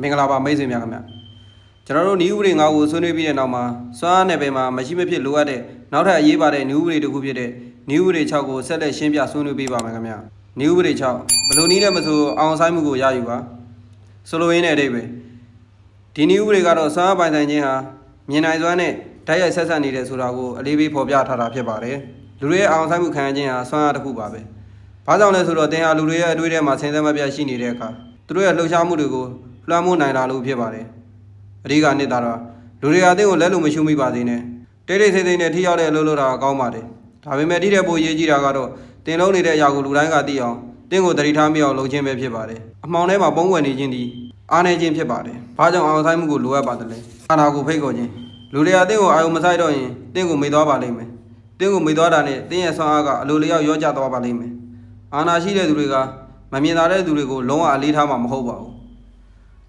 မင်္ဂလာပါမိတ်ဆွေများခင်ဗျကျွန်တော်တို့ဤဥပဒေ၅ကိုဆွေးနွေးပြီးတဲ့နောက်မှာစွမ်းအားနယ်ပယ်မှာမရှိမဖြစ်လိုအပ်တဲ့နောက်ထပ်အရေးပါတဲ့ဤဥပဒေတစ်ခုဖြစ်တဲ့ဤဥပဒေ6ကိုဆက်လက်ရှင်းပြဆွေးနွေးပေးပါမယ်ခင်ဗျဤဥပဒေ6ဘယ်လိုနည်းနဲ့မဆိုအောင်ဆိုင်မှုကိုရယူပါဆိုလိုရင်းတဲ့အဓိပ္ပာယ်ဒီဤဥပဒေကတော့စွမ်းအားပိုင်ဆိုင်ခြင်းဟာမြင်နိုင်စွမ်းနဲ့ဓာတ်ရိုက်ဆက်ဆက်နေတယ်ဆိုတာကိုအလေးပေးဖော်ပြထားတာဖြစ်ပါတယ်လူတွေရဲ့အောင်ဆိုင်မှုခံရခြင်းဟာစွမ်းအားတစ်ခုပါပဲဘာကြောင့်လဲဆိုတော့တင်ဟာလူတွေရဲ့အတွေ့အထဲမှာဆင်းသက်မပြတ်ရှိနေတဲ့အခါသူတို့ရဲ့လှုပ်ရှားမှုတွေကို လွှမ်းမိုးနိုင်လာလို့ဖြစ်ပါတယ်အဓိကနှစ်သာတော့လူတွေအသိကိုလက်လို့မရှုမိပါသေးနဲ့တိတ်တိတ်ဆိတ်ဆိတ်နဲ့ထိရောက်တဲ့အလုပ်လုပ်တာအကောင်းပါတယ်ဒါပေမဲ့တိတဲ့ပိုရေးကြည့်တာကတော့တင်လုံးနေတဲ့အရာကိုလူတိုင်းကသိအောင်တင်းကိုတတိထားမိအောင်လုပ်ခြင်းပဲဖြစ်ပါတယ်အမှောင်ထဲမှာပုံွယ်နေခြင်းဒီအားနေခြင်းဖြစ်ပါတယ်ဘာကြောင့်အောင်ဆိုင်မှုကိုလိုအပ်ပါတယ်လဲအာနာကိုဖိတ်ခေါ်ခြင်းလူတွေအသိကိုအာယုံမဆိုင်တော့ရင်တင်းကိုမေ့သွားပါလိမ့်မယ်တင်းကိုမေ့သွားတာနဲ့တင်းရဲ့ဆွမ်းအားကအလိုလျောက်ရောကျသွားပါလိမ့်မယ်အာနာရှိတဲ့သူတွေကမမြင်သာတဲ့သူတွေကိုလုံးဝအလေးထားမှာမဟုတ်ပါဘူး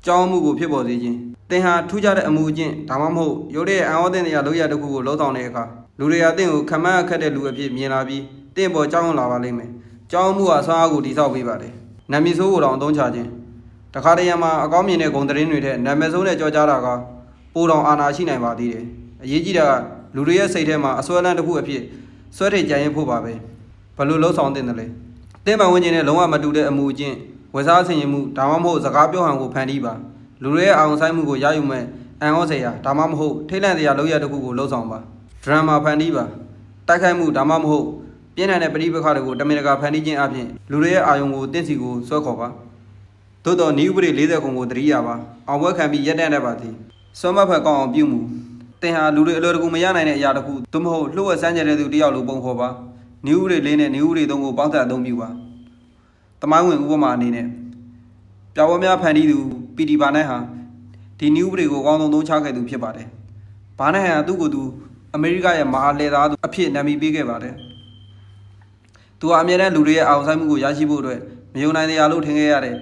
ကြောင်းမှုကိုဖြစ်ပေါ်စေခြင်းသင်ဟာထူးခြားတဲ့အမှုအကျင့်ဒါမှမဟုတ်ရုပ်ရဲ့အံ့ဩသင့်တဲ့အလုပ်ရတစ်ခုကိုလှုပ်ဆောင်တဲ့အခါလူတွေကသင်ကိုခမန်းအခက်တဲ့လူအဖြစ်မြင်လာပြီးသင်ပေါ်ကြောင်းလာပါလိမ့်မယ်။ကြောင်းမှုဟာဆွမ်းအားကိုတိဆောက်ပေးပါတယ်။နာမည်ဆိုးကိုတောင်အသုံးချခြင်းတခါတရံမှာအကောင်းမြင်တဲ့ဂုဏ်သတင်းတွေထက်နာမည်ဆိုးနဲ့ကြော်ကြားတာကပိုတောင်အာနာရှိနိုင်ပါသေးတယ်။အရေးကြီးတာကလူတွေရဲ့စိတ်ထဲမှာအစွဲလန်းတစ်ခုအဖြစ်ဆွဲထည့်ကြရင်ဖို့ပါပဲ။ဘလို့လှုပ်ဆောင်တင်တယ်လဲ။သင်ပန်ဝင်ခြင်းနဲ့လုံးဝမတူတဲ့အမှုအကျင့် ဝယ်စားဆင်ရင်မှုဒါမှမဟုတ်စကားပြောဟန်ကိုဖန်တီးပါ။လူတွေရဲ့အောင်ဆိုင်မှုကိုရယူမဲ့အန်ဩစရာဒါမှမဟုတ်ထိတ်လန့်စရာလောက်ရတစ်ခုကိုလှုပ်ဆောင်ပါဒရမာဖန်တီးပါတိုက်ခိုက်မှုဒါမှမဟုတ်ပြင်းထန်တဲ့ပဋိပက္ခတွေကိုတမင်တကာဖန်တီးခြင်းအပြင်လူတွေရဲ့အာယုံကိုတင့်စီကိုဆွဲခေါ်ပါသို့တော့ဤဥပဒေ40ခုကိုတတိယပါအောင်ပွဲခံပြီးရက်တန့်တတ်ပါသည်စွမ်းမဖက်ကောင်းအောင်ပြုမှုတင်ဟာလူတွေအလိုတကူမရနိုင်တဲ့အရာတစ်ခုသို့မဟုတ်လှုပ်ဝက်စမ်းကြတဲ့သူတစ်ယောက်လိုပုံဖော်ပါဤဥပဒေလေးနဲ့ဤဥပဒေသုံးကိုပေါင်းစပ်အသုံးပြုပါ တမိုင်းဝင်ဥပမာအနေနဲ့ပြပွဲများဖန်တီးသူပီတီဘာနဲ့ဟာဒီနည်းဥပဒေကိုအကောင်းဆုံးသုံးချခဲ့သူဖြစ်ပါတယ်။ဘာနဲ့ဟာသူ့ကိုယ်သူအမေရိကရဲ့မဟာလေသားသူအဖြစ်နာမည်ပေးခဲ့ပါတယ်။သူဟာအမြဲတမ်းလူတွေရဲ့အောင်ဆိုင်မှုကိုရရှိဖို့အတွက်မယုံနိုင်တဲ့အရာလို့ထင်ခဲ့ရတဲ့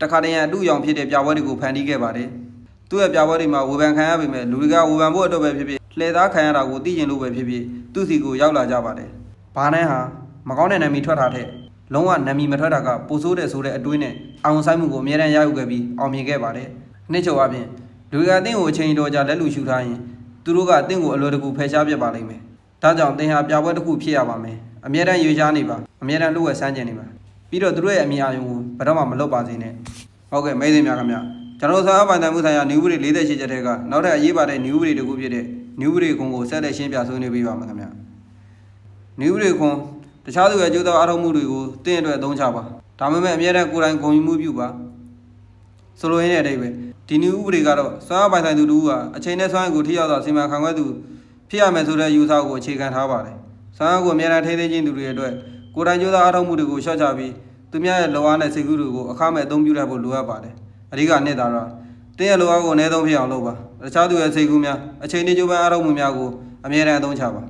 တခါတည်းရန်အတူရောင်ဖြစ်တဲ့ပြပွဲတွေကိုဖန်တီးခဲ့ပါတယ်။သူ့ရဲ့ပြပွဲတွေမှာဝေဖန်ခံရပေမဲ့လူတွေကဝေဖန်ဖို့အတွက်ပဲဖြစ်ဖြစ်လှည့်သားခံရတာကိုသိကျင်လို့ပဲဖြစ်ဖြစ်သူ့စီကိုရောက်လာကြပါတယ်။ဘာနဲ့ဟာမကောင်းတဲ့နာမည်ထွက်တာထက် လုံးဝနာမည်မထွက်တာကပိုဆိုးတယ်ဆိုတဲ့အတွေးနဲ့အောင်ဆိုင်မှုကိုအများအားရယူခဲ့ပြီးအောင်မြင်ခဲ့ပါတယ်။နှစ်ချုပ်အပြင်လူကအသင်းကိုအချိန်တော်ကြာလက်လူရှူထားရင်သူတို့ကအသင်းကိုအလွယ်တကူဖယ်ရှားပြစ်ပါလိမ့်မယ်။ဒါကြောင့်သင်ဟာပြပွဲတစ်ခုဖြစ်ရပါမယ်။အများအားရွေးချားနေပါ။အများအားလှုပ်ဝက်ဆန်းကျင်နေပါ။ပြီးတော့သူတို့ရဲ့အမြင်အာရုံကိုဘယ်တော့မှမလွတ်ပါစေနဲ့။ဟုတ်ကဲ့မိတ်ဆွေများခင်ဗျာ။ကျွန်တော်တို့စာအပိုင်တန်မှုဆိုင်ရာ new ဥပဒေ48ချက်တဲ့ကနောက်ထပ်အရေးပါတဲ့ new ဥပဒေတစ်ခုဖြစ်တဲ့ new ဥပဒေကုံကိုဆက်လက်ရှင်းပြဆွေးနွေးပေးပါမယ်ခင်ဗျာ။ new ဥပဒေခွန် တခြားသူရဲ့ကြိုးစားအားထုတ်မှုတွေကိုတင့်အတွက်အသုံးချပါဒါမှမဟုတ်အမြဲတမ်းကိုယ်တိုင်ဂုဏ်ယူမှုပြုပါဆိုလိုရင်းတဲ့အဓိပ္ပာယ်ဒီနည်းဥပဒေကတော့စွမ်းအားပိုင်ဆိုင်သူတို့ကအချိန်နဲ့စွမ်းအားကိုထိရောက်စွာစီမံခန့်ခွဲသူဖြစ်ရမယ်ဆိုတဲ့ယူဆကိုအခြေခံထားပါတယ်စွမ်းအားကိုအမြဲတမ်းထိသိခြင်းသူတွေအတွက်ကိုယ်တိုင်ကြိုးစားအားထုတ်မှုတွေကိုရှော့ချပြီးသူများရဲ့လောအားနဲ့စိတ်ကူးတွေကိုအခမဲ့အသုံးပြုတတ်ဖို့လိုအပ်ပါတယ်အဓိကနှစ်သာတော့တင်းရဲ့လောအားကိုအနည်းဆုံးဖြစ်အောင်လုပ်ပါတခြားသူရဲ့စိတ်ကူးများအချိန်နဲ့ကြိုးပမ်းအားထုတ်မှုများကိုအမြဲတမ်းအသုံးချပါ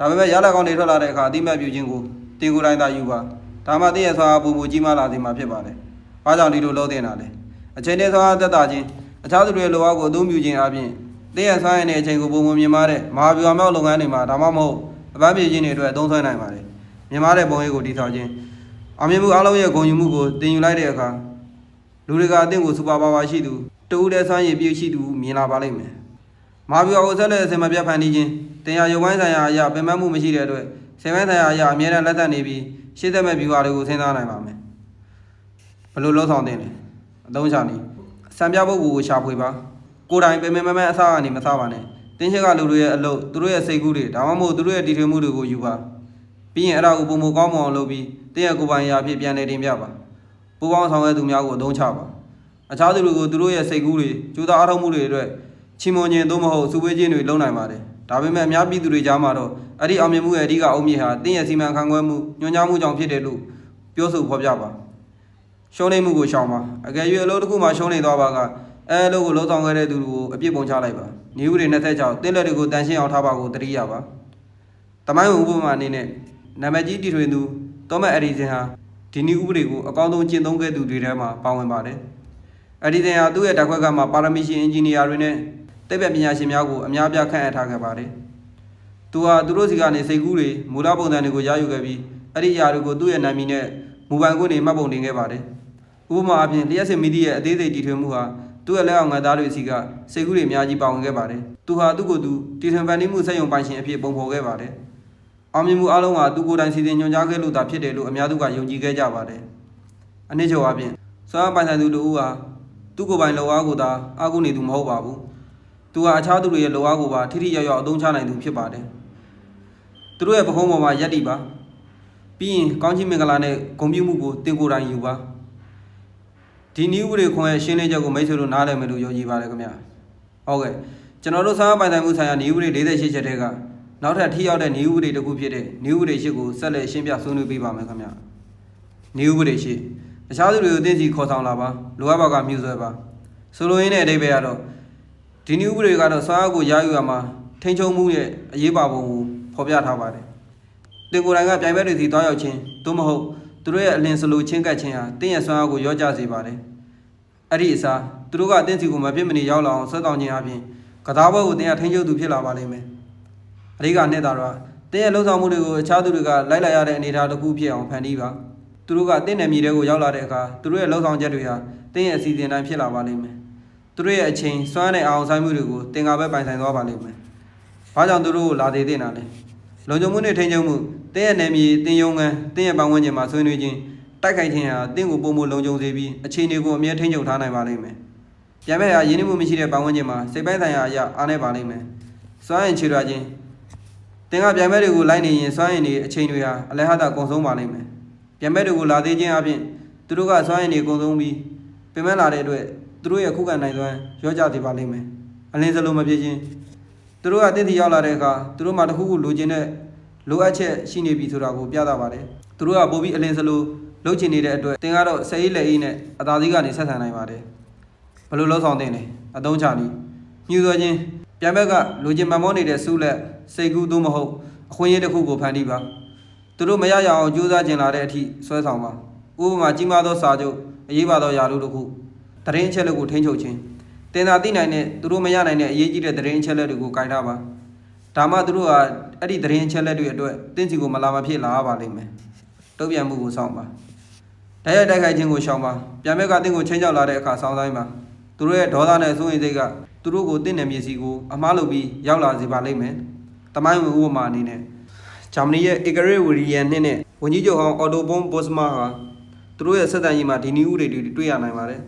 ဒါပေမဲ့ရလက်ကောင်းတွေထွက်လာတဲ့အခါအတိမတ်ပြုခြင်းကိုတင်ကိုယ်တိုင်သာယူပါဒါမှသိရစွာပုံမူကြီးမားလာစေမှာဖြစ်ပါတယ်။ဘာကြောင့်ဒီလိုလုပ်တင်တာလဲ။အချိန်နဲ့စွာသက်သာခြင်းအခြားသူတွေလိုအပ်ကိုအသုံးပြုခြင်းအပြင်သိရစွာရတဲ့အချိန်ကိုပုံမူမြင်မာတဲ့မဟာဗျူဟာမြောက်လုပ်ငန်းတွေမှာဒါမှမဟုတ်အပန်းပြေခြင်းတွေအတွက်အသုံးဆွဲနိုင်ပါတယ်။မြင်မာတဲ့ပုံရိပ်ကိုတည်ဆောက်ခြင်းအောင်မြင်မှုအလုံးရဲ့ဂုဏ်ယူမှုကိုတင်ယူလိုက်တဲ့အခါလူတွေကအသင့်ကိုစူပါပါဝါရှိသူတူဦးတဲ့စွမ်းရည်ပြည့်ရှိသူမြင်လာပါလိမ့်မယ်။မာဗျူဟာကိုဆက်လက်အစင်မပြတ်ဖန်တီးခြင်း တင်ရရုပ်ပိုင်းဆိုင်ရာအရာပင်ပန်းမှုမရှိတဲ့အတွက်ဆင်ပိုင်းဆိုင်ရာအရာအမြဲတမ်းလက်သက်နေပြီးရှေ့သက်မဲ့ဗျူဟာတွေကိုစဉ်းစားနိုင်ပါမယ်ဘယ်လိုလှုပ်ဆောင်တင်လဲအသုံးချနေစံပြပုဂ္ဂိုလ်ကိုရှာဖွေပါကိုယ်တိုင်ပင်ပင်မမအစားကနေမစားပါနဲ့တင်းချက်ကလူတွေရဲ့အလုပ်သူတို့ရဲ့စိတ်ကူးတွေဒါမှမဟုတ်သူတို့ရဲ့တည်ထွေမှုတွေကိုယူပါပြီးရင်အဲ့ဒါကိုပုံမကောင်းမွန်အောင်လုပ်ပြီးတင်းရဲ့ကိုယ်ပိုင်အရာဖြစ်ပြန်နေတင်ပြပါပူပေါင်းဆောင်ရွက်သူများကိုအသုံးချပါအခြားသူတွေကိုသူတို့ရဲ့စိတ်ကူးတွေကြိုးစားအားထုတ်မှုတွေအတွက် ချီမွန်ခြင်းသို့မဟုတ်စုဝေးခြင်းတွေလုပ်နိုင်ပါတယ်။ဒါပေမဲ့အများပြည်သူတွေကြားမှာတော့အဲ့ဒီအောင်မြင်မှုရဲ့အဓိကအုံမြင့်ဟာတင်းရဲ့စီမံခန့်ခွဲမှုညွှန်ကြားမှုကြောင့်ဖြစ်တယ်လို့ပြောဆိုဖော်ပြပါ။ရှုံးနေမှုကိုရှောင်ပါ။အကယ်၍အလုပ်တစ်ခုမှာရှုံးနေသွားပါကအဲအလုပ်ကိုလုံးဆောင်ခဲ့တဲ့သူကိုအပြစ်ပုံချလိုက်ပါ။နေဦးတွေ26တင်းလက်တွေကိုတန်ရှင်းအောင်ထားပါကိုတတိယပါ။တမိုင်းဝင်ဥပမာအနေနဲ့နာမည်ကြီးတီထွင်သူသောမတ်အက်ဒီဆန်ဟာဒီနည်းဥပဒေကိုအကောင်းဆုံးကျင့်သုံးခဲ့သူတွေထဲမှာပါဝင်ပါတယ်။အဒီတင်ဟာသူ့ရဲ့တက်ခွက်ကမှာပါရမီရှင်အင်ဂျင်နီယာတွေနဲ့ တက်ပြက်ပညာရှင်များကိုအများပြခန့်အပ်ထားခဲ့ပါတယ်။သူဟာသူတို့စီကနေစိတ်ကူးတွေမူလပုံစံတွေကိုရယူခဲ့ပြီးအဲ့ဒီຢာတွေကိုသူ့ရဲ့နာမည်နဲ့မူပိုင်ခွင့်တွေမှတ်ပုံတင်ခဲ့ပါတယ်။ဥပမာအပြင်လျှက်စစ်မီဒီရဲ့အသေးစိတ်တည်ထွင်မှုဟာသူ့ရဲ့လက်အောက်ငါးသားတွေစီကစိတ်ကူးတွေအများကြီးပါဝင်ခဲ့ပါတယ်သူဟာသူ့ကိုယ်သူတည်ထွင်ပန်နေမှုစက်ရုံပိုင်ရှင်အဖြစ်ပုံဖော်ခဲ့ပါတယ်အောင်မြင်မှုအလုံးကသူကိုယ်တိုင်စီစဉ်ညွှန်ကြားခဲ့လို့သာဖြစ်တယ်လို့အများစုကယုံကြည်ခဲ့ကြပါတယ်အနည်းချုပ်အပြင်စွမ်းအားပိုင်ဆိုင်သူတို့ဟာသူ့ကိုယ်ပိုင်လောအားကိုသာအားကိုးနေသူမဟုတ်ပါဘူး သူဟာအခြားသူတွေရဲ့လောအားကိုပါထိထိရောက်ရောက်အသုံးချနိုင်သူဖြစ်ပါတယ်သူတို့ရဲ့ပခုံးပေါ်မှာယက်တီပါပြီးရင်ကောင်းချီးမင်္ဂလာနဲ့ဂုဏ်ပြုမှုကိုတင်ကိုယ်တိုင်ယူပါဒီနည်းဥပဒေခွန်ရဲ့ရှင်းလင်းချက်ကိုမိတ်ဆွေတို့နားလည်မယ်လို့ယုံကြည်ပါတယ်ခင်ဗျာဟုတ်ကဲ့ကျွန်တော်တို့စာပိုင်ဆိုင်မှုဆိုင်ရာနည်းဥပဒေ48ချက်တည်းကနောက်ထပ်ထိရောက်တဲ့နည်းဥပဒေတစ်ခုဖြစ်တဲ့နည်းဥပဒေ8ကိုဆက်လက်ရှင်းပြဆွေးနွေးပေးပါမယ်ခင်ဗျာနည်းဥပဒေ8တခြားသူတွေကိုသိသိခေါ်ဆောင်လာပါလိုအပ်ပါကမြှူဆွဲပါဆိုလိုရင်းတဲ့အဓိပ္ပာယ်ကတော့ ဒီနည်းဥပဒေကတော့စာအုပ်ကိုရယူရမှာထိန်းချုပ်မှုရဲ့အရေးပါပုံကိုဖော်ပြထားပါတယ်တင်ကိုယ်တိုင်ကပြိုင်ဘက်တွေစီတောင်းရောက်ခြင်းသို့မဟုတ်သူတို့ရဲ့အလင်းစလိုချင်းကပ်ခြင်းဟာတင်းရဲ့ဆွမ်းအားကိုရောကြစေပါတယ်။အဲ့ဒီအစားသူတို့ကအတင်းစီကိုမဖြစ်မနေရောက်လာအောင်ဆွဲတောင်းခြင်းအပြင်ကစားပွဲကိုတင်းရထိန်းချုပ်သူဖြစ်လာပါလိမ့်မယ်။အဓိကနဲ့တာတော့တင်းရဲ့လှုပ်ဆောင်မှုတွေကိုအခြားသူတွေကလိုက်လာရတဲ့အနေအထားတစ်ခုဖြစ်အောင်ဖန်တီးပါ။သူတို့ကတင်းနယ်မြေတွေကိုရောက်လာတဲ့အခါသူတို့ရဲ့လှုပ်ဆောင်ချက်တွေဟာတင်းရဲ့အစီအစဉ်တိုင်းဖြစ်လာပါလိမ့်မယ်။ သူတို့ရဲ့အချိန်စွမ်းတဲ့အောင်ဆိုင်မှုတွေကိုတင်ကားပဲပိုင်ဆိုင်သွားပါလိမ့်မယ်။ဘာကြောင့်သူတို့ကိုလာသေးတဲ့နာလဲ။လုံခြုံမှုနဲ့ထိန်းချုပ်မှုတင်းရဲ့နယ်မြေတင်းယုံငန်းတင်းရဲ့ပတ်ဝန်းကျင်မှာဆွေးနွေးခြင်းတိုက်ခိုက်ခြင်းဟာတင်းကိုပုံမလုံခြုံစေပြီးအခြေအနေကိုအမြဲထိန်းချုပ်ထားနိုင်ပါလိမ့်မယ်။ပြန်မဲ့ဟာရင်းနှီးမှုမရှိတဲ့ပတ်ဝန်းကျင်မှာစိတ်ပိုင်းဆိုင်ရာအရာအားနည်းပါလိမ့်မယ်။စွမ်းရင်ခြေရခြင်းတင်းကပြန်မဲ့တွေကိုလိုက်နေရင်စွမ်းရင်တွေအချိန်တွေဟာအလဲဟတာကုန်ဆုံးပါလိမ့်မယ်။ပြန်မဲ့တွေကိုလာသေးခြင်းအပြင်သူတို့ကစွမ်းရင်တွေကုန်ဆုံးပြီးပြင်မဲ့လာတဲ့အတွက် သူတို့ရဲ့ခုခံနိုင်စွမ်းရောကြစေပါလိမ့်မယ်။အလင်းစလုံးမဖြစ်ခြင်းသူတို့ကတင့်တီရောက်လာတဲ့အခါသူတို့မှတစ်ခုခုလိုချင်တဲ့လိုအပ်ချက်ရှိနေပြီဆိုတာကိုပြသပါတယ်သူတို့ကပို့ပြီးအလင်းစလိုလှုပ်ချင်နေတဲ့အတွက်တင်ကတော့ဆယ်အေးလက်အေးနဲ့အသာစီးကနေဆက်ဆံနိုင်ပါတယ်ဘယ်လိုလှုပ်ဆောင်တင်လဲအသုံးချနည်းညှူသွဲခြင်းပြန်ဘက်ကလိုချင်မှန်မောနေတဲ့စုလက်စိတ်ကူးသို့မဟုတ်အခွင့်အရေးတစ်ခုကိုဖန်တီးပါသူတို့မရရအောင်ကြိုးစားကျင်လာတဲ့အထိဆွဲဆောင်ပါဥပမာကြီးမားသောစာချုပ်အရေးပါသောယာလို့တစ်ခု တရင်အချက်လက်ကိုထိန်းချုပ်ခြင်းတင်သာသိနိုင်တဲ့သူတို့မရနိုင်တဲ့အရေးကြီးတဲ့သတင်းအချက်လက်တွေကိုကင်ထားပါဒါမှသူတို့ဟာအဲ့ဒီသတင်းအချက်လက်တွေအတွက်တင်းစီကိုမလာမဖြစ်လာပါလိမ့်မယ်တုံ့ပြန်မှုကိုစောင့်ပါတိုက်ရိုက်တိုက်ခိုက်ခြင်းကိုရှောင်ပါပြန်ဘက်ကတင်းကိုချင်းချောက်လာတဲ့အခါစောင်းတိုင်းပါသူတို့ရဲ့ဒေါသနဲ့စိုးရိမ်စိတ်ကသူတို့ကိုတင်းနယ်မြေစီကိုအမားလုပ်ပြီးရောက်လာစေပါလိမ့်မယ်တမိုင်းဝင်ဥပမာအနေနဲ့ဂျာမနီရဲ့အီဂရစ်ဝီရီယန်နဲ့ဝန်ကြီးချုပ်ဟောင်းအော်တိုဘွန်ဘော့စမာဟာသူတို့ရဲ့ဆက်ဆံရေးမှာဒီနည်းဥတွေတွေ့ရနိုင်ပါတယ်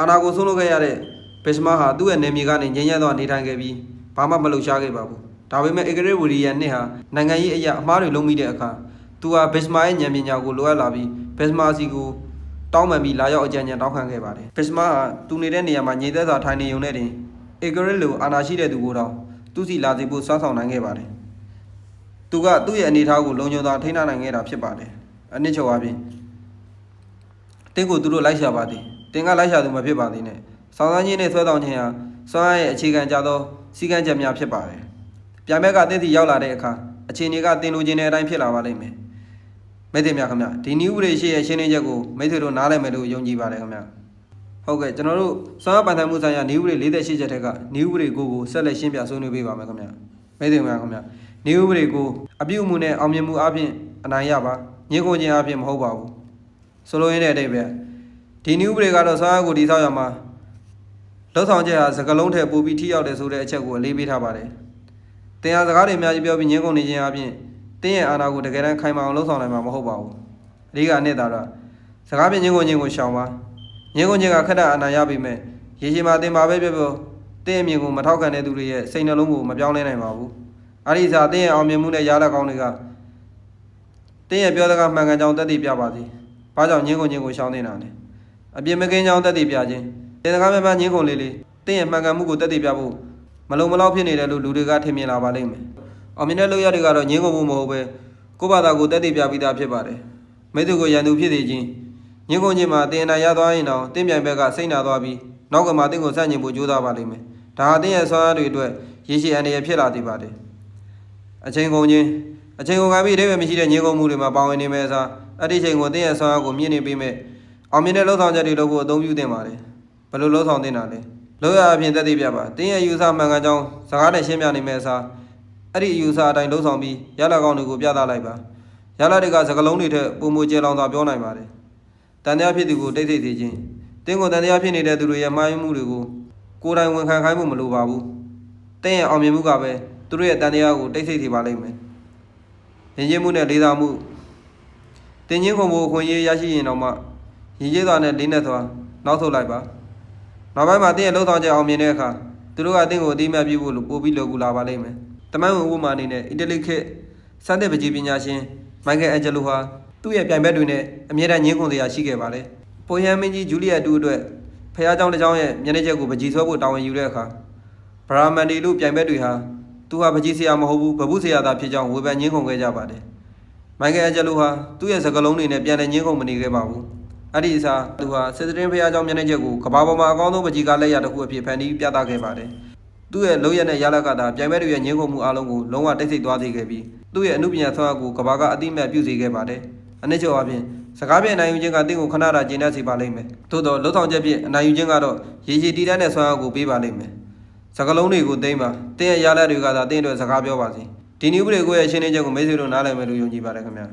အာနာကိုဆုံးလုပ်ခဲ့ရတဲ့ဘက်စမာဟာသူ့ရဲ့နေမြေကနေငြိမ်းချမ်းသွားနေထိုင်ခဲ့ပြီးဘာမှမလုပ်ရှားခဲ့ပါဘူး။ဒါပေမဲ့အဂရစ်ဝီရီယန်နှစ်ဟာနိုင်ငံရေးအရာအမှားတွေလုံးမိတဲ့အခါသူဟာဘက်စမာရဲ့ဉာဏ်ပညာကိုလိုအပ်လာပြီးဘက်စမာစီကိုတောင်းပန်ပြီးလာရောက်အကြံဉာဏ်တောင်းခံခဲ့ပါတယ်။ဘက်စမာဟာသူနေတဲ့နေရာမှာညီသက်စွာထိုင်နေုံနဲ့တင်အဂရစ်လိုအာနာရှိတဲ့သူကိုတောင်သူစီလာစီဖို့စွမ်းဆောင်နိုင်ခဲ့ပါတယ်။သူကသူ့ရဲ့အနေအထားကိုလုံခြုံစွာထိန်းထားနိုင်ခဲ့တာဖြစ်ပါတယ်။အနည်းချုပ်အပြင်တင်းကိုသူတို့လိုက်ရှာပါသည် တင်းကလိုက်ရှာသူမဖြစ်ပါသေးနဲ့ဆောင်းစမ်းချင်းနဲ့ဆွဲတောင်းခြင်းဟာဆွမ်းအားရဲ့အခြေခံကြသောစီကံချက်များဖြစ်ပါတယ်ပြန်ဘက်ကတင်းစီရောက်လာတဲ့အခါအခြေအနေကတင်လိုခြင်းတဲ့အတိုင်းဖြစ်လာပါလိမ့်မယ်မိတ်ဆွေများခင်ဗျဒီနည်းဥပဒေရှိရဲ့ရှင်းလင်းချက်ကိုမိတ်ဆွေတို့နားလည်မယ်လို့ယုံကြည်ပါတယ်ခင်ဗျဟုတ်ကဲ့ကျွန်တော်တို့ဆွမ်းအားပန်ထန်မှုဆိုင်ရာနည်းဥပဒေ48ချက်ထက်ကနည်းဥပဒေကိုကိုဆက်လက်ရှင်းပြဆွေးနွေးပေးပါမယ်ခင်ဗျမိတ်ဆွေများခင်ဗျနည်းဥပဒေကိုအပြုအမူနဲ့အောင်မြင်မှုအပြင်အနိုင်ရပါညှင်းခုန်ခြင်းအပြင်မဟုတ်ပါဘူးဆိုလိုရင်းတဲ့အတိတ်ပဲ ဒီနည်းဥပဒေကတော့စားအကိုဒီဆောက်ရမှာလောက်ဆောင်ချက်ဟာစကလုံးထက်ပိုပြီးထိရောက်တယ်ဆိုတဲ့အချက်ကိုအလေးပေးထားပါတယ်။တင်ဟာစကားတွေအများကြီးပြောပြီးငင်းကုန်နေခြင်းအပြင်တင်းရဲ့အာဏာကိုတကယ်တမ်းခိုင်မာအောင်လှုပ်ဆောင်နိုင်မှာမဟုတ်ပါဘူး။အဓိကအနှစ်သာတော့စကားပြငင်းကုန်ခြင်းကိုရှောင်ပါ။ငင်းကုန်ခြင်းကခက်တာအာဏာရပြီမဲ့ရေရှည်မှာတင်ပါပဲပြောပြောတင်းအမြင်ကိုမထောက်ခံတဲ့သူတွေရဲ့စိတ်နှလုံးကိုမပြောင်းလဲနိုင်ပါဘူး။အဲဒီစားတင်းရဲ့အောင်မြင်မှုနဲ့ရလက်ကောင်းတွေကတင်းရဲ့ပြောစကားမှန်ကန်ကြောင်းတက်တည်ပြပါစေ။ဘာကြောင့်ညင်းကုန်ညင်းကိုရှောင်းနေတာလဲ အပြစ်မကင်းကြောင်းတက်တည်ပြခြင်းတင်စကားမမှန်ညင်းကုန်လေးလေးတင်းရဲ့မှန်ကန်မှုကိုတက်တည်ပြဖို့မလုံမလောက်ဖြစ်နေတယ်လို့လူတွေကထင်မြင်လာပါလိမ့်မယ်အောင်မြင်တဲ့လုပ်ရတွေကတော့ညင်းကုန်မှုမဟုတ်ပဲကိုယ့်ဘာသာကိုတက်တည်ပြပြီးသားဖြစ်ပါတယ်မိသူကိုရန်သူဖြစ်စေခြင်းညင်းကုန်ခြင်းမှာတင်အနာရသွားရင်တော့တင်းပြိုင်ဘက်ကစိတ်နာသွားပြီးနောက်ကမှတင်းကိုစန့်ကျင်ဖို့ကြိုးစားပါလိမ့်မယ်ဒါဟာတင်းရဲ့ဆွမ်းအားတွေအတွက်ရေရှည်အန္တရာယ်ဖြစ်လာသေးပါတယ်အချိန်ကုန်ချင်းအချိန်ကုန်ကပြီးအဓိပ္ပာယ်မရှိတဲ့ညင်းကုန်မှုတွေမှာပါဝင်နေမဲ့အစားအဲ့ဒီအချိန်ကိုတင်းရဲ့ဆွမ်းအားကိုမြင့်နေပေးမဲ့ အောင်မြင်တဲ့လှုပ်ဆောင်ချက်တွေလုပ်ဖို့အသုံးပြုသင့်ပါတယ်ဘယ်လိုလှုပ်ဆောင်သင့်တာလဲလောက်ရအပြင်သက်သေပြပါတင်းရဲ့ယူဆမှန်ကန်ကြောင်းစကားနဲ့ရှင်းပြနေမဲ့အစားအဲ့ဒီယူဆအတိုင်းလှုပ်ဆောင်ပြီးရလကောင်းတွေကိုပြသလိုက်ပါရလတွေကစကလုံးတွေထက်ပုံမူကျဲလောင်သာပြောနိုင်ပါတယ်တန်တရားဖြစ်သူကိုတိတ်ဆိတ်စေခြင်းတင်းကိုတန်တရားဖြစ်နေတဲ့သူတွေရဲ့မှားယွင်းမှုတွေကိုကိုယ်တိုင်ဝန်ခံခိုင်းဖို့မလိုပါဘူးတင်းရဲ့အောင်မြင်မှုကပဲသူတို့ရဲ့တန်တရားကိုတိတ်ဆိတ်စေပါလိမ့်မယ်ယဉ်ကျေးမှုနဲ့လေးစားမှုတင်းချင်းခုံဖို့အခွင့်အရေးရရှိရင်တော့မှ ရည်ရည်စွာနဲ့လေးနဲ့စွာနောက်ဆုတ်လိုက်ပါနောက်ပိုင်းမှာတင်းရဲ့လှုပ်ဆောင်ချက်အောင်မြင်တဲ့အခါသူတို့ကတင်းကိုအတိအမှတ်ပြုဖို့လို့ပို့ပြီးလောကူလာပါလိမ့်မယ်တမန်ဝင်ဥပမာအနေနဲ့အီတလီခေတ်စတဲ့ပကြီးပညာရှင်မိုက်ကယ်အန်ဂျလိုဟာသူ့ရဲ့ပြိုင်ဘက်တွေနဲ့အမြဲတမ်းညှင်းခုန်စရာရှိခဲ့ပါတယ်ပိုဟန်မင်းကြီးဂျူလီယက်တူအတွက်ဖះเจ้าတစ်เจ้าရဲ့မျက်နှာချက်ကိုပကြီးဆွဲဖို့တာဝန်ယူတဲ့အခါဗရာမန်ဒီလို့ပြိုင်ဘက်တွေဟာသူဟာပကြီးဆရာမဟုတ်ဘူးဗဘူးဆရာသာဖြစ်ကြောင်းဝေဖန်ညှင်းခုန်ခဲ့ကြပါတယ်မိုက်ကယ်အန်ဂျလိုဟာသူ့ရဲ့စကားလုံးတွေနဲ့ပြန်လည်ညှင်းခုန်မနေခဲ့ပါဘူး အဲ့ဒီအစားသူဟာစစ်စတင်ဘုရားကျောင်းမျက်နှာချက်ကိုကဘာပေါ်မှာအကောင်းဆုံးပကြီးကလက်ရတစ်ခုအဖြစ်ဖန်တီးပြသခဲ့ပါတယ်သူ့ရဲ့လုံရက်နဲ့ရလကတာပြိုင်ပွဲတွေရဲ့ညှင်းခုန်မှုအလုံးကိုလုံးဝတိတ်ဆိတ်သွားစေခဲ့ပြီးသူ့ရဲ့အမှုပညာဆောင်အကူကဘာကအတိမတ်ပြုစေခဲ့ပါတယ်အနှစ်ချုပ်အပြင်စကားပြန်နိုင်ယူခြင်းကတင့်ကိုခဏတာကျင်းတတ်စေပါလိမ့်မယ်သို့တော့လုံဆောင်ချက်ဖြင့်အနိုင်ယူခြင်းကတော့ရေရှည်တည်တတ်တဲ့ဆောင်အကူပေးပါလိမ့်မယ်စကလုံးတွေကိုသိမ့်ပါတင့်ရဲ့ရလတွေကသာတင့်အတွက်စကားပြောပါစေဒီနည်းဥပဒေကိုရဲ့ရှင်းလင်းချက်ကိုမိတ်ဆွေတို့နားလည်မယ်လို့ယုံကြည်ပါတယ်ခင်ဗျာ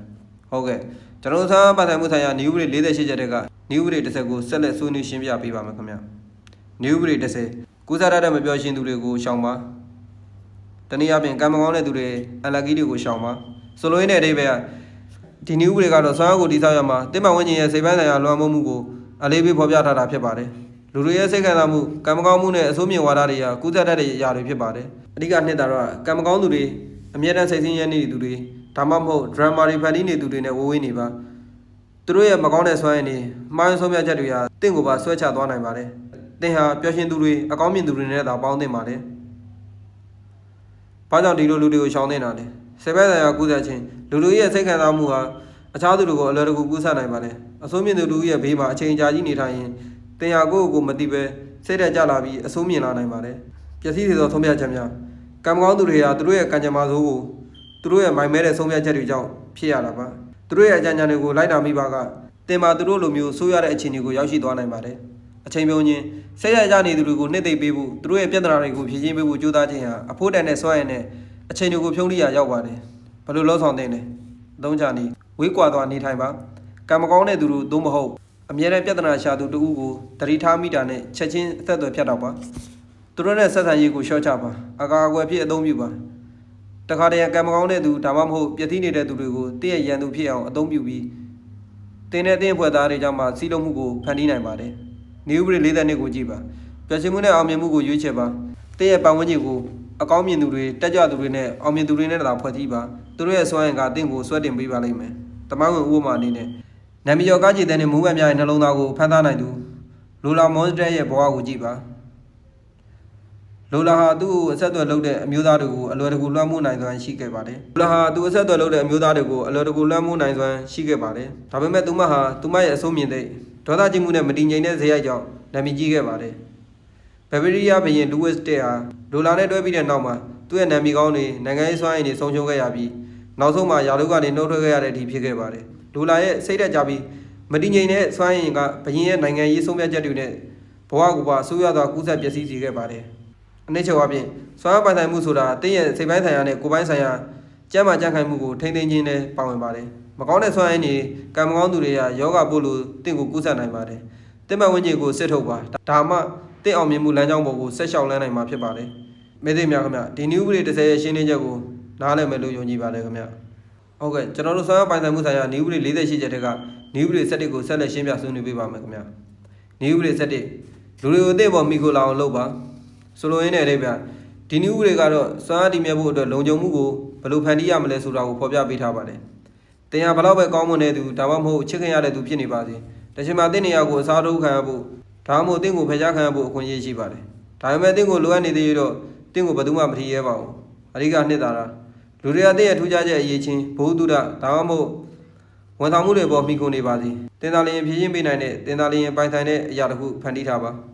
ဟုတ်ကဲ့ကျွန်တော်တို့သာပတ်သက်မှုဆိုင်ရာနည်းဥပဒေ48ချက်တွေကနည်းဥပဒေ10ကိုဆက်လက်ဆွေးနွေးရှင်းပြပေးပါမယ်ခင်ဗျာ။နည်းဥပဒေ10ကုစားရတဲ့မပြောရှင်းသူတွေကိုရှောင်ပါ။တနည်းအားဖြင့်ကံမကောင်းတဲ့သူတွေအလကီတွေကိုရှောင်ပါ။ဆိုလိုရင်းတဲ့အဓိပ္ပာယ်ကဒီနည်းဥပဒေကတော့စွမ်းအားကိုတည်ဆောက်ရမှာတင်မဝင်းကျင်ရဲ့စိတ်ပိုင်းဆိုင်ရာလွှမ်းမိုးမှုကိုအလေးပေးဖော်ပြထားတာဖြစ်ပါတယ်။လူတွေရဲ့စိတ်ခံစားမှုကံမကောင်းမှုနဲ့အဆိုးမြင်ဝါဒတွေကကုသတတ်တဲ့အရာတွေဖြစ်ပါတယ်။အဓိကနှစ်တာတော့ကံမကောင်းသူတွေအမြဲတမ်းစိတ်ဆင်းရဲနေသူတွေ ဒါမှမဟုတ် drama တွေဖန်တီးနေသူတွေနဲ့ဝေဝေးနေပါ။သူတို့ရဲ့မကောင်းတဲ့စွမ်းရည်တွေမှားယွင်းဆုံးဖြတ်ချက်တွေဟာတင့်ကိုပါဆွဲချသွားနိုင်ပါတယ်။တင်ဟာပျော်ရွှင်သူတွေအကောင်းမြင်သူတွေနဲ့သာပေါင်းသင့်ပါတယ်။ဘာကြောင့်ဒီလိုလူတွေကိုရှောင်နေတာလဲ။စေဘဲဆိုင်ရာကုသခြင်းလူလူရဲ့စိတ်ခံစားမှုဟာအခြားသူတွေကိုအလွယ်တကူကူးဆက်နိုင်ပါတယ်။အဆိုးမြင်သူလူရဲ့ဘေးမှာအချိန်ကြာကြီးနေထိုင်ရင်တင်ဟာကိုယ့်ကိုယ်မသိပဲစိတ်တက်ကြလာပြီးအဆိုးမြင်လာနိုင်ပါတယ်။ပျက်စီးစေသောဆုံးဖြတ်ချက်များကံမကောင်းသူတွေဟာသူတို့ရဲ့ကံကြမ္မာဆိုးကို သူတို့ရဲ့မိုင်မဲတဲ့ဆုံးဖြတ်ချက်တွေကြောင့်ဖြစ်ရတာပါ။သူတို့ရဲ့အကြံဉာဏ်တွေကိုလိုက်နာမိပါကတင်မှာသူတို့လိုမျိုးဆိုးရတဲ့အခြေအနေကိုရောက်ရှိသွားနိုင်ပါတယ်။အချိန်ပြုံးချင်းဆက်ရကြနေသူတွေကိုနှစ်သိမ့်ပေးဖို့သူတို့ရဲ့ပြဿနာတွေကိုဖြေရှင်းပေးဖို့ကြိုးစားခြင်းဟာအဖို့တန်နဲ့စွမ်းရည်နဲ့အချိန်တွေကိုဖြုံးလိရရောက်ပါတယ်။ဘယ်လိုလုပ်ဆောင်သင့်လဲ။အသုံးချနည်းဝေးကွာသွားနေထိုင်ပါ။ကံမကောင်းတဲ့သူတို့သို့မဟုတ်အမြဲတမ်းပြဿနာရှာသူတဦးကိုတတိထားမိတာနဲ့ချက်ချင်းအသက်အသွယ်ဖြတ်တော့ပါ။သူတို့နဲ့ဆက်ဆံရေးကိုရှော့ချပါ။အကာအကွယ်ဖြစ်အသုံးပြုပါ။ တခါတည်းကံမကောင်းတဲ့သူဒါမှမဟုတ်ပျက်စီးနေတဲ့သူတွေကိုတည့်ရဲ့ရန်သူဖြစ်အောင်အသုံးပြုပြီးတင်းတဲ့အတင်းဖွဲ့သားတွေကြောင့်မှစီးလုံးမှုကိုဖန်တီးနိုင်ပါတယ်။နေဥပဒေ၄၀နှစ်ကိုကြည့်ပါ။ပျက်စီးမှုနဲ့အောင်မြင်မှုကိုရွေးချယ်ပါ။တင်းရဲ့ပတ်ဝန်းကျင်ကိုအကောင်းမြင်သူတွေတက်ကြသူတွေနဲ့အောင်မြင်သူတွေနဲ့တောင်ဖွဲ့စည်းပါ။သူတို့ရဲ့စွမ်းရည်ကတင့်ကိုဆွဲတင်ပေးပါလိမ့်မယ်။တမန်ဝင်ဥပမာအနေနဲ့နာမည်ကျော်ကားကြည်တဲ့နဲ့မူးမများရဲ့နှလုံးသားကိုဖန်သားနိုင်သူလိုလာမွန်စတာရဲ့ဘဝကိုကြည့်ပါ။ လိုလာဟာသူ့ကိုအဆက်အသွယ်လုပ်တဲ့အမျိုးသားတွေကိုအလွယ်တကူလွှမ်းမိုးနိုင်စွမ်းရှိခဲ့ပါတယ်။လိုလာဟာသူအဆက်အသွယ်လုပ်တဲ့အမျိုးသားတွေကိုအလွယ်တကူလွှမ်းမိုးနိုင်စွမ်းရှိခဲ့ပါတယ်။ဒါပေမဲ့သူမဟာသူမရဲ့အဆိုးမြင်တဲ့ဒေါသကြီးမှုနဲ့မတည်ငြိမ်တဲ့ဇေယျကြောင့်နာမည်ကြီးခဲ့ပါတယ်။ဘဗရီးယားဘုရင်လူးဝစ်တက်ဟာဒိုလာနဲ့တွဲပြီးတဲ့နောက်မှာသူ့ရဲ့နာမည်ကောင်းတွေနိုင်ငံရေးစွမ်းရည်တွေဆုံးရှုံးခဲ့ရပြီးနောက်ဆုံးမှာယာလုကနေနှုတ်ထွက်ခဲ့ရတဲ့အထိဖြစ်ခဲ့ပါတယ်။ဒိုလာရဲ့စိတ်တက်ကြပြီးမတည်ငြိမ်တဲ့စွမ်းရည်ကဘုရင်ရဲ့နိုင်ငံရေးဆုံးဖြတ်ချက်တွေနဲ့ဘဝကူပါအဆိုးရသောကူးဆက်ပျက်စီးစေခဲ့ပါတယ်။ အနည်းချုပ်အပြင်စွမ်းအားပိုင်ဆိုင်မှုဆိုတာတင်းရဲ့စိတ်ပိုင်းဆိုင်ရာနဲ့ကိုယ်ပိုင်းဆိုင်ရာကျန်းမာကြံ့ခိုင်မှုကိုထိန်းသိမ်းခြင်းနဲ့ပါဝင်ပါတယ်။မကောင်းတဲ့စွမ်းရည်တွေကံမကောင်းသူတွေကယောဂပို့လို့တင့်ကိုကူးဆက်နိုင်ပါတယ်။တင်မဝင်းကြီးကိုစစ်ထုတ်ပါဒါမှတင့်အောင်မြင်မှုလမ်းကြောင်းပေါ်ကိုဆက်လျှောက်လန်းနိုင်မှာဖြစ်ပါတယ်။မေသိများခင်ဗျဒီနည်းဥပဒေ30ရဲ့ရှင်းလင်းချက်ကိုနားလည်မယ်လို့ယုံကြည်ပါတယ်ခင်ဗျ။ဟုတ်ကဲ့ကျွန်တော်တို့စွမ်းအားပိုင်ဆိုင်မှုဆိုင်ရာနည်းဥပဒေ48ချက်တက်ကနည်းဥပဒေ7ကိုဆက်လက်ရှင်းပြဆွေးနွေးပေးပါမယ်ခင်ဗျ။နည်းဥပဒေ7လူတွေကိုအသိပေါ်မိကိုလာအောင်လုပ်ပါ ဆိုလိုရင်းနဲ့တဲ့ဗျဒီနည်းဥပဒေကတော့စွမ်းအားတည်မြဲဖို့အတွက်လုံခြုံမှုကိုဘယ်လိုဖန်တီးရမလဲဆိုတာကိုဖော်ပြပေးထားပါတယ်။တင်ဟာဘယ်တော့ပဲကောင်းမွန်တဲ့သူဒါမှမဟုတ်ချစ်ခင်ရတဲ့သူဖြစ်နေပါစေ။တချင်မှာတင့်နေရာကိုအစားထိုးခံရဖို့ဒါမှမဟုတ်တင့်ကိုဖယ်ရှားခံရဖို့အခွင့်အရေးရှိပါတယ်။ဒါပေမဲ့တင့်ကိုလိုအပ်နေသေးရတော့တင့်ကိုဘယ်သူမှမထီရဲပါဘူး။အဓိကနှစ်သာရလူတွေကတင့်ရဲ့ထူးခြားချက်အရေးချင်းဘုဟုတုဒဒါမှမဟုတ်ဝန်ဆောင်မှုတွေပေါ်မိကုန်နေပါစေ။တင်သာလျင်ဖြည့်ရှင်းပေးနိုင်တဲ့တင်သာလျင်ပိုင်ဆိုင်တဲ့အရာတစ်ခုဖန်တီးထားပါ။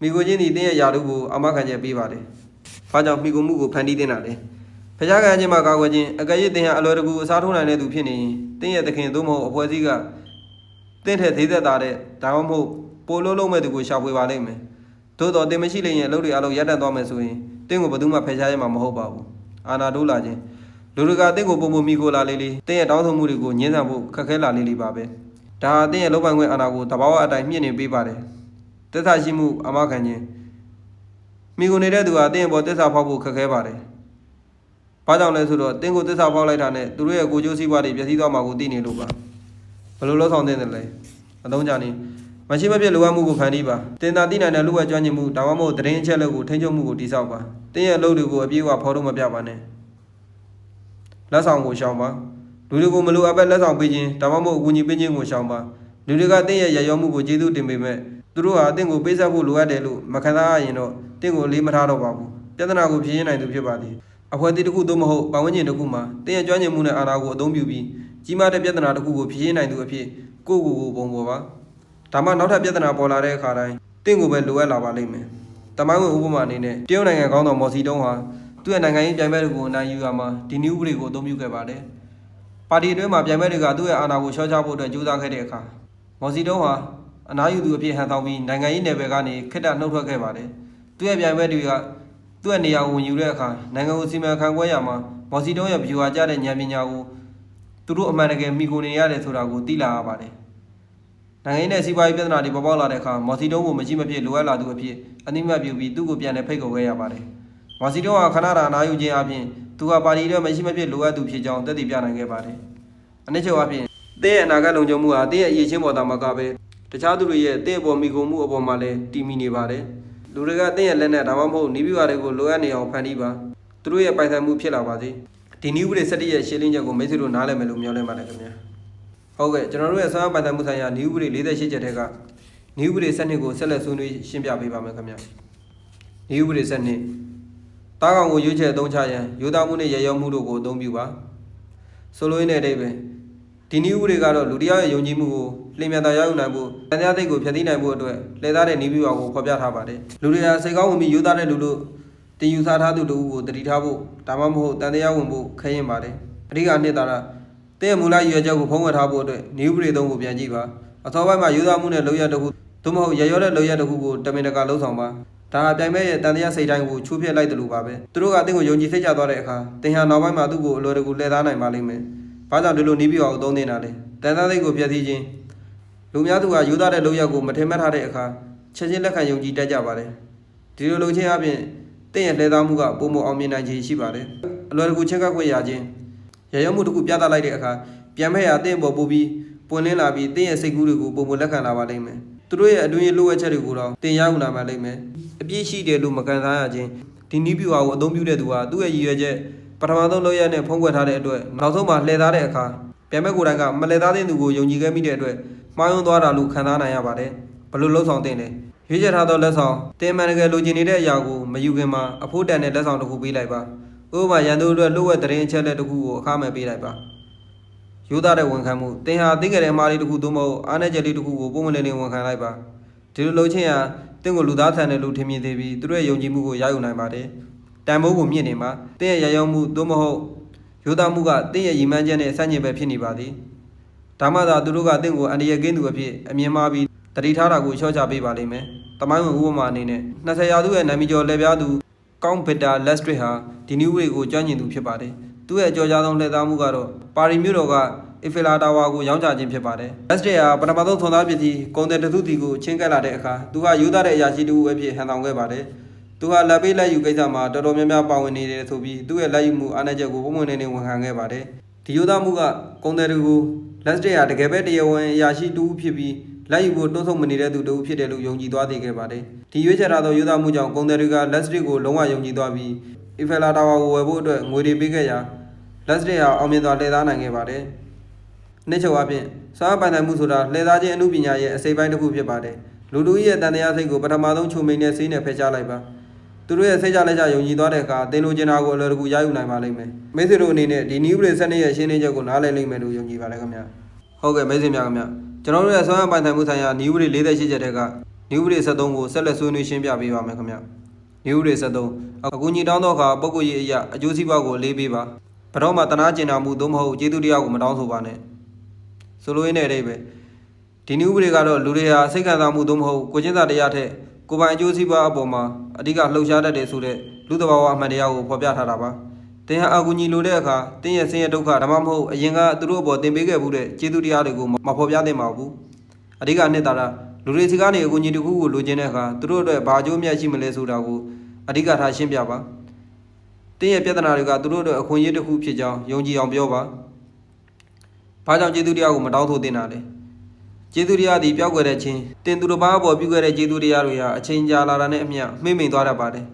မိကိုချင်းဒီတင်းရဲ့ယာတုကိုအမခံချက်ပေးပါတယ်။ဘာကြောင့်မိကိုမှုကိုဖန်တီးတင်တာလဲ။ဖျားခံခြင်းမှာကာကွယ်ခြင်းအကယ်၍တင်ဟာအလွယ်တကူအစားထိုးနိုင်တဲ့သူဖြစ်နေရင်တင်းရဲ့သခင်သို့မဟုတ်အဖွဲ့အစည်းကတင်းထက်သေးသက်သာတဲ့ဒါမှမဟုတ်ပိုလို့လုံးမဲ့သူကိုရှာဖွေပါလိမ့်မယ်။သို့တော်တင်မရှိလျင်အလုပ်တွေအလုံးရပ်တန့်သွားမယ်ဆိုရင်တင်းကိုဘယ်သူမှဖယ်ရှားရမှာမဟုတ်ပါဘူး။အာနာတိုးလာခြင်းလူတွေကတင်းကိုပုံပုံမိကိုလာလေးလေးတင်းရဲ့တောင်းဆိုမှုတွေကိုညှင်းဆန်ဖို့ခက်ခဲလာလေးလေးပါပဲ။ဒါဟာတင်းရဲ့လောပိုင်ခွင့်အာဏာကိုတဘာဝအတိုင်းမြင့်နေပေးပါတယ် တစ္ဆာရှိမှုအမခံခြင်းမိကိုနေတဲ့သူဟာတင်းရဲ့ပေါ်တစ္ဆာဖောက်ဖို့ခက်ခဲပါတယ်ဘာကြောင့်လဲဆိုတော့တင်းကိုတစ္ဆာဖောက်လိုက်တာနဲ့သူတို့ရဲ့ကိုယ်ကျိုးစည်းပွားတွေပျက်စီးသွားမှာကိုသိနေလို့ပါဘယ်လိုလုပ်ဆောင်သင့်တယ်လဲအသုံးကြနေမရှိမဖြစ်လိုအပ်မှုကိုဖန်တီးပါတင်တာသိနိုင်တဲ့လူ့ဝဲကျွမ်းကျင်မှုဒါမှမဟုတ်သတင်းအချက်အလက်ကိုထိန်းချုပ်မှုကိုတိစောက်ပါတင်းရဲ့အလုပ်တွေကိုအပြည့်အဝဖော်ထုတ်မပြပါနဲ့လက်ဆောင်ကိုရှောင်ပါလူတွေကိုမလိုအပ်ပဲလက်ဆောင်ပေးခြင်းဒါမှမဟုတ်အကူအညီပေးခြင်းကိုရှောင်ပါလူတွေကတင့်ရဲ့ရရောမှုကိုကျေးဇူးတင်ပေမဲ့ သူတို့ဟာတင့်ကိုပေးဆက်ဖို့လိုအပ်တယ်လို့မခံစားရရင်တော့တင့်ကိုလေးမထားတော့ပါဘူးပြဿနာကိုဖြေရှင်းနိုင်သူဖြစ်ပါသည်အဖွဲ့အစည်းတစ်ခုသို့မဟုတ်ပတ်ဝန်းကျင်တစ်ခုမှာတင့်ရဲ့ကျွမ်းကျင်မှုနဲ့အာဏာကိုအသုံးပြုပြီးကြီးမားတဲ့ပြဿနာတစ်ခုကိုဖြေရှင်းနိုင်သူအဖြစ်ကိုယ့်ကိုယ်ကိုပုံပေါ်ပါဒါမှနောက်ထပ်ပြဿနာပေါ်လာတဲ့အခါတိုင်းတင့်ကိုပဲလိုအပ်လာပါလိမ့်မယ်တမိုင်းဝင်ဥပမာအနေနဲ့တရုတ်နိုင်ငံကောင်းတော်မော်စီတုံးဟာသူ့ရဲ့နိုင်ငံရေးပြိုင်ပွဲတွေကိုအနိုင်ယူရမှာဒီနည်းဥပဒေကိုအသုံးပြုခဲ့ပါတယ်ပါတီအတွင်းမှာပြိုင်ပွဲတွေကသူ့ရဲ့အာဏာကိုရှော့ချဖို့အတွက်ကြိုးစားခဲ့တဲ့အခါမော်စီတုံးဟာ အနားယူသူအဖြစ်ဟန်ဆောင်ပြီးနိုင်ငံရေးနယ်ပယ်ကနေခက်တာနှုတ်ထွက်ခဲ့ပါတယ်သူ့ရဲ့ပြိုင်ပွဲတွေကသူ့ရဲ့နေရာကိုဝင်ယူတဲ့အခါနိုင်ငံကိုစီမံခန့်ခွဲရမှာမော်စီတုံးရဲ့ဗျူဟာကျတဲ့ဉာဏ်ပညာကိုသူတို့အမှန်တကယ်မိကိုနေရတယ်ဆိုတာကိုသိလာရပါတယ်နိုင်ငံရေးနဲ့စီးပွားရေးပြဿနာတွေပေါ်ပေါက်လာတဲ့အခါမော်စီတုံးကိုမရှိမဖြစ်လိုအပ်လာသူအဖြစ်အနိမတ်ပြုပြီးသူ့ကိုပြန်လည်ဖိတ်ခေါ်ခဲ့ရပါတယ်။မော်စီတုံးဟာခဏတာအနာယူခြင်းအပြင်သူဟာပါတီထဲမရှိမဖြစ်လိုအပ်သူဖြစ်ကြောင်းသက်သေပြနိုင်ခဲ့ပါတယ်။အနည်းချုပ်အပြင်တဲ့ရဲ့အနာဂတ်လုံခြုံမှုဟာတဲ့ရဲ့အရေးချင်းပေါ်တာမကပဲ တခြားသူတွေရဲ့တဲ့အပေါ်မိကုန်မှုအပေါ်မှာလည်းတည်မီနေပါတယ်။လူတွေကတဲ့ရဲ့လက်နဲ့ဒါမှမဟုတ်နီးပြပါတွေကိုလိုအပ်နေအောင်ဖန်တီးပါသူတို့ရဲ့ပိုင်ဆိုင်မှုဖြစ်လာပါစေ။ဒီနည်းဥပဒေ၁၁ရဲ့ရှင်းလင်းချက်ကိုမိတ်ဆွေတို့နားလည်မယ်လို့မျှော်လင့်ပါတယ်ခင်ဗျာ။ဟုတ်ကဲ့ကျွန်တော်တို့ရဲ့စာအပိုင်တိုင်မှုဆိုင်ရာနည်းဥပဒေ48ချက်ထဲကနည်းဥပဒေ7ကိုဆက်လက်ဆွေးနွေးရှင်းပြပေးပါမယ်ခင်ဗျာနည်းဥပဒေ7တားကောင်ကိုရွေးချယ်အသုံးချရန်ယူသားမှုနဲ့ရရောမှုတို့ကိုအသုံးပြုပါဆိုလိုရင်းတဲ့အဓိပ္ပာယ် ဒီနည်းဥပဒေကတော့လူတစ်ယောက်ရဲ့ယုံကြည်မှုကိုလျင်မြန်သာရယူနိုင်ဖို့တရားသိက္ခာကိုဖျက်ဆီးနိုင်ဖို့အတွက်လှည့်သားတဲ့နည်းပြပါကိုဖော်ပြထားပါတယ်လူတွေဟာစိတ်ကောင်းဝင်ပြီးယူသားတဲ့လူလို့တင်ယူဆထားသူတို့ကိုတတိထားဖို့ဒါမှမဟုတ်တန်တရားဝင်ဖို့ခရင်ပါတယ်အဓိကအနှစ်သာရတဲ့မူလရည်ရွယ်ချက်ကိုဖုံးကွယ်ထားဖို့အတွက်နည်းဥပဒေသုံးကိုပြန်ကြည့်ပါအစောပိုင်းမှာယူသားမှုနဲ့လောက်ရတစ်ခုသို့မဟုတ်ရရောတဲ့လောက်ရတစ်ခုကိုတမင်တကာလှုံ့ဆော်ပါဒါဟာပြိုင်မဲ့ရဲ့တန်တရားစိတ်တိုင်းကိုချိုးဖျက်လိုက်တယ်လို့ပါပဲသူတို့ကတင့်ကိုယုံကြည်စိတ်ချသွားတဲ့အခါတင်ဟာနောက်ပိုင်းမှာသူ့ကိုအလွယ်တကူလှည့်သားနိုင်ပါလိမ့်မယ် ဘာကြောင့်ဒီလိုနီးပြီးအောင်အသုံးနေတာလဲတန်သားစိတ်ကိုဖျက်ဆီးခြင်းလူများသူကယူသားတဲ့လောက်ရကိုမထင်မှတ်ထားတဲ့အခါချက်ချင်းလက်ခံယုံကြည်တတ်ကြပါတယ်ဒီလိုလုပ်ခြင်းအပြင်တင့်ရဲ့လှည့်သားမှုကပုံမအောင်မြင်နိုင်ခြင်းရှိပါတယ်အလွယ်တကူချင်းကပ်ခွင့်ရခြင်းရရမှုတစ်ခုပြသလိုက်တဲ့အခါပြန်မဲ့ရအသင့်ပေါ်ပို့ပြီးပွင့်လင်းလာပြီးတင်းရဲ့စိတ်ကူးတွေကိုပုံမလက်ခံလာပါလိမ့်မယ်သူတို့ရဲ့အတွင်းလိုအပ်ချက်တွေကိုတော့တင်ရယူလာပါလိမ့်မယ်အပြည့်ရှိတယ်လို့မကန်စားရခြင်းဒီနည်းပြူဟာကိုအသုံးပြုတဲ့သူဟာသူ့ရဲ့ရည်ရွယ်ချက် ပထမဆုံးလောက်ရနဲ့ဖုံးကွယ်ထားတဲ့အတွက်နောက်ဆုံးမှာလှည့်သားတဲ့အခါပြန်မဲ့ကိုယ်တိုင်ကမလှည့်သားတဲ့သူကိုယုံကြည်ခဲ့မိတဲ့အတွက်မှားယွင်းသွားတာလို့ခံစားနိုင်ရပါတယ်ဘလို့လှုပ်ဆောင်တင်တယ်ရွေးချယ်ထားသောလက်ဆောင်တင်မှန်တကယ်လိုချင်နေတဲ့အရာကိုမယူခင်မှာအဖို့တန်တဲ့လက်ဆောင်တစ်ခုပေးလိုက်ပါဥပမာရန်သူအတွက်လှုပ်ဝက်သတင်းအချက်လက်တစ်ခုကိုအခမဲ့ပေးလိုက်ပါယူသားတဲ့ဝန်ခံမှုသင်ဟာသိခဲ့တဲ့အမှားလေးတစ်ခုသို့မဟုတ်အားနည်းချက်လေးတစ်ခုကိုပုံမလင်းလင်းဝန်ခံလိုက်ပါဒီလိုလုပ်ခြင်းဟာသင်ကိုလူသားဆန်တဲ့လူထင်မြင်သေးပြီးသူတို့ရဲ့ယုံကြည်မှုကိုရယူနိုင်ပါတယ် တန်ဖိုးကိုမြင့်နေမှာသင်ရဲ့ရရောမှုသို့မဟုတ်ယူသားမှုကသင်ရဲ့ရည်မှန်းချက်နဲ့ဆန့်ကျင်ဘက်ဖြစ်နေပါသည်ဒါမှသာသူတို့ကသင်ကိုအန္တရာယ်ကင်းသူအဖြစ်အမြင်မှားပြီးတတိထားတာကိုချော့ချပေးပါလိမ့်မယ်တမိုင်းဝင်ဥပမာအနေနဲ့20ရာစုရဲ့နာမည်ကျော်လက်ပြားသူကောင်းဗစ်တာလက်စထရစ်ဟာဒီနည်းဝေကိုကျွမ်းကျင်သူဖြစ်ပါတယ်။သူ့ရဲ့ကြော်ကြားဆုံးလှည့်သားမှုကတော့ပါရီမြို့တော်ကအီဖီလာတာဝါကိုရောင်းချခြင်းဖြစ်ပါတယ်။လက်စထရစ်ဟာပထမဆုံးထွန်သားဖြစ်ပြီးကုန်တယ်တသုတီကိုချင်းကပ်လာတဲ့အခါသူကယူသားတဲ့အရာရှိတူအဖြစ်ဟန်ဆောင်ခဲ့ပါတယ်။ သူဟာလက်ပေးလက်ယူကိစ္စမှာတော်တော်များများပါဝင်နေတယ်ဆိုပြီးသူ့ရဲ့လက်ယူမှုအားနည်းချက်ကိုပုံမှန်နေနေဝန်ခံခဲ့ပါတယ်။ဒီယူသားမှုကကုန်တယ်တွေကိုလက်စထရစ်ဟာတကယ်ပဲတရားဝင်အရာရှိတူဖြစ်ပြီးလက်ယူဖို့တွန်းဆုံမနေတဲ့သူတူဖြစ်တယ်လို့ယုံကြည်သွားသေးခဲ့ပါတယ်။ဒီရွေးချယ်ထားသောယူသားမှုကြောင့်ကုန်တယ်တွေကလက်စထရစ်ကိုလုံးဝယုံကြည်သွားပြီးအီဖယ်လာတာဝါကိုဝယ်ဖို့အတွက်ငွေတွေပေးခဲ့ရာလက်စထရစ်ဟာအောင်မြင်စွာလှည့်သားနိုင်ခဲ့ပါတယ်။နှစ်ချုပ်အပြင်စားပိုင်နိုင်မှုဆိုတာလှည့်သားခြင်းအမှုပညာရဲ့အစိပ်ပိုင်းတစ်ခုဖြစ်ပါတယ်။လူလူကြီးရဲ့တန်တရားစိတ်ကိုပထမဆုံးချုပ်မိန်တဲ့စိတ်နဲ့ဖယ်ရှားလိုက်ပါ။ သူတို့ရဲ့စိတ်ကြလက်ကြယုံကြည်သွားတဲ့အခါသင်လိုချင်တာကိုအလွယ်တကူရယူနိုင်ပါလိမ့်မယ်။မိတ်ဆွေတို့အနေနဲ့ဒီနည်းဥပဒေစနစ်ရဲ့ရှင်းလင်းချက်ကိုနားလည်လိမ့်မယ်လို့ယုံကြည်ပါတယ်ခင်ဗျာ။ဟုတ်ကဲ့မိတ်ဆွေများခင်ဗျာ။ကျွန်တော်တို့ရဲ့ဆွမ်းပိုင်ဆိုင်မှုဆိုင်ရာနည်းဥပဒေ48ချက်တဲ့ကနည်းဥပဒေ73ကိုဆက်လက်ဆွေးနွေးရှင်းပြပေးပါမယ်ခင်ဗျာ။နည်းဥပဒေ73အကူအညီတောင်းသောအခါပုဂ္ဂိုလ်ရေးအရာအကျိုးစီးပွားကိုလေးပေးပါ။ဘတော်မှာတနာကျင်နာမှုသို့မဟုတ်ကျေးဇူးတရားကိုမတောင်းဆိုပါနဲ့။ဆိုလိုရင်းတဲ့အဓိပ္ပာယ်ဒီနည်းဥပဒေကတော့လူတွေဟာစိတ်ခံစားမှုသို့မဟုတ်ကိုယ်ချင်းစာတရားထက် ကိုယ်ပိုင်အကျိုးစီးပွားအပေါ်မှာအဓိကလှုပ်ရှားတတ်တယ်ဆိုတဲ့လူသဘာဝအမှန်တရားကိုဖော်ပြထားတာပါ။တတင်ဟာအကူညီလိုတဲ့အခါတင်းရဲ့ဆင်းရဲဒုက္ခဒါမှမဟုတ်အရင်ကသူတို့အပေါ်တင်ပေးခဲ့မှုတဲ့ကျေးဇူးတရားတွေကိုမဖော်ပြသင့်ပါဘူးအဓိကနှစ်သာရလူတွေစီကနေအကူညီတစ်ခုကိုလိုချင်တဲ့အခါသူတို့အတွက်ဘာအကျိုးအမြတ်ရှိမလဲဆိုတာကိုအဓိကထားရှင်းပြပါတင်းရဲ့ပြဿနာတွေကသူတို့အတွက်အခွင့်အရေးတစ်ခုဖြစ်ကြောင်းယုံကြည်အောင်ပြောပါဘာကြောင့်ကျေးဇူးတရားကိုမတောင်းဆိုသင့်တာလဲ ကျေးဇူးတရားသည်ပျောက်ကွယ်တဲ့ချင်းတင်သူတစ်ပါးအပေါ်ပြုခဲ့တဲ့ကျေးဇူးတရားတွေဟာအချိန်ကြာလာတာနဲ့အမျှမှိမ့်မိန်သွားတတ်ပါတယ်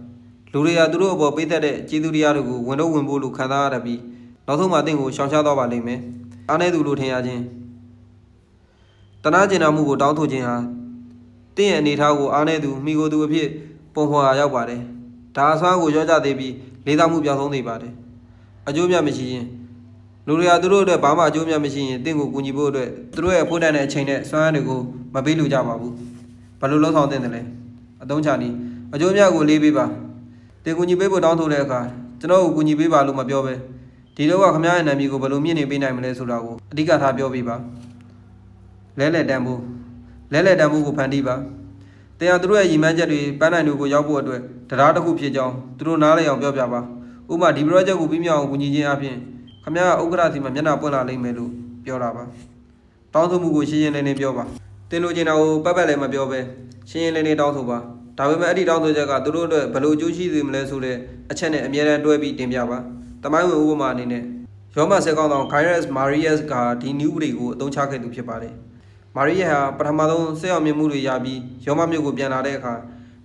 လူတွေကသူတို့အပေါ်ပေးသက်တဲ့ကျေးဇူးတရားတွေကိုဝင်တော့ဝင်ဖို့လို့ခံစားရတတ်ပြီးနောက်ဆုံးမှတင့်ကိုရှောင်ရှားသွားပါလိမ့်မယ်။အားနည်းသူလို့ထင်ရခြင်းတနာကျင်နာမှုကိုတောင်းဆိုခြင်းဟာတင့်ရဲ့အနေအထားကိုအားနည်းသူမိကိုယ်သူအဖြစ်ပုံဖော်ရာရောက်ပါတယ်။ဒါအစွမ်းကိုရောကြသေးပြီးလေးစားမှုပြောင်းဆုံးနေပါတယ်။အကျိုးမြတ်မရှိရင် လူတွေကသူတို့အတွက်ဘာမှအကျိုးမြတ်မရှိရင်တင့်ကိုကူညီဖို့အတွက်သူတို့ရဲ့အဖို့တန်တဲ့အချိန်နဲ့စွမ်းအားတွေကိုမပေးလို့ကြပါဘူး။ဘာလို့လှုံ့ဆော်တဲ့တယ်လဲ။အတုံးချနီအကျိုးမြတ်ကိုလေးပေးပါတင်ကူညီပေးဖို့တောင်းဆိုတဲ့အခါကျွန်တော်ကိုကူညီပေးပါလို့မပြောပဲဒီတော့ကခမရရဲ့နာမည်ကိုဘယ်လိုမြင့်နေပေးနိုင်မလဲဆိုတာကိုအဓိကထားပြောပြပါလဲလဲတန်ဖို့လဲလဲတန်ဖို့ကိုဖန်တီးပါတင်ဟာသူတို့ရဲ့ရည်မှန်းချက်တွေပန်းနိုင်တွေကိုရောက်ဖို့အတွက်တရားတစ်ခုဖြစ်ကြောင်းသူတို့နားလည်အောင်ပြောပြပါဥပမာဒီ project ကိုပြီးမြောက်အောင်ကူညီခြင်းအပြင် ခမရဥက္ကရာစီမှာမျက်နှာပွင့်လာလိမ့်မယ်လို့ပြောတာပါတောင်းဆိုမှုကိုရှင်းရှင်းလင်းလင်းပြောပါတင်လို့ချင်တာကိုပတ်ပတ်လည်းမပြောပဲရှင်းရှင်းလင်းလင်းတောင်းဆိုပါဒါပေမဲ့အဲ့ဒီတောင်းဆိုချက်ကသူတို့အတွက်ဘယ်လိုအကျိုးရှိစေမလဲဆိုတဲ့အချက်နဲ့အမြဲတမ်းတွဲပြီးတင်ပြပါ။တမိုင်းဝင်ဥပမာအနေနဲ့ရောမဆဲကောင်းဆောင် Kairos Marias ကဒီနည်းဥပဒေကိုအသုံးချခဲ့သူဖြစ်ပါတယ်။ Marias ဟာပထမဆုံးဆက်အောင်မြင်မှုတွေရပြီးရောမမြို့ကိုပြန်လာတဲ့အခါ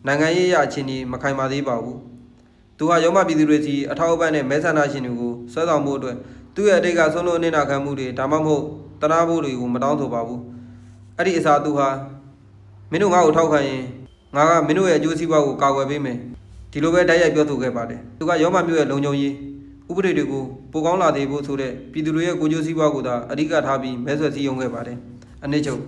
နိုင်ငံရေးအရအခြေအနေမခိုင်မာသေးပါဘူး။သူဟာရောမပြည်သူတွေစီအထောက်အပံ့နဲ့မဲဆန္ဒရှင်တွေကို ဆွဲဆောင်မှုအတွက်သူ့ရဲ့အတိတ်ကဆုံးလို့အနေတာခံမှုတွေဒါမှမဟုတ်တနာဖို့တွေကိုမတောင်းဆိုပါဘူး။အဲ့ဒီအစားသူဟာမင်းတို့ငါ့ကိုထောက်ခံရင်ငါကမင်းတို့ရဲ့အကျိုးစီးပွားကိုကာကွယ်ပေးမယ်ဒီလိုပဲတိုက်ရိုက်ပြောဆိုခဲ့ပါတယ်သူကရောမမျိုးရဲ့လုံခြုံရေးဥပဒေတွေကိုပိုကောင်းလာသေးဖို့ဆိုတဲ့ပြည်သူတွေရဲ့ကိုယ်ကျိုးစီးပွားကိုသာအဓိကထားပြီးမဲဆွယ်စည်းရုံးခဲ့ပါတယ်အနည်းချုပ်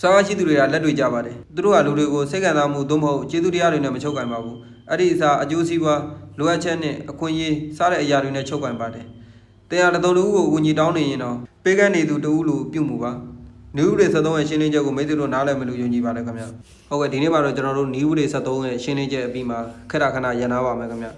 ဆောင်းရှိသူတွေကလက်တွေကြပါတယ်သူတို့ကလူတွေကိုစိတ်ခံစားမှုသို့မဟုတ်ကျေးဇူးတရားတွေနဲ့မချုပ်ကင်ပါဘူး အဲ့ဒီအစားအကျိုးစီးပွားလိုအပ်ချက်နဲ့အခွင့်အရေးစတဲ့အရာတွေနဲ့ချုပ်ကင်ပါတယ်တရားတော်လူကိုအကူအညီတောင်းနေရင်တော့ပေးကမ်းနေသူတူလို့ပြုမှုပါနည်းဥပဒေ73ရဲ့ရှင်းလင်းချက်ကိုမိတ်ဆွေတို့နားလည်မလို့ယုံကြည်ပါတယ်ခင်ဗျဟုတ်ကဲ့ဒီနေ့မှာတော့ကျွန်တော်တို့နည်းဥပဒေ73ရဲ့ရှင်းလင်းချက်အပြီးမှာခက်တာခဏရန်နာပါမယ်ခင်ဗျ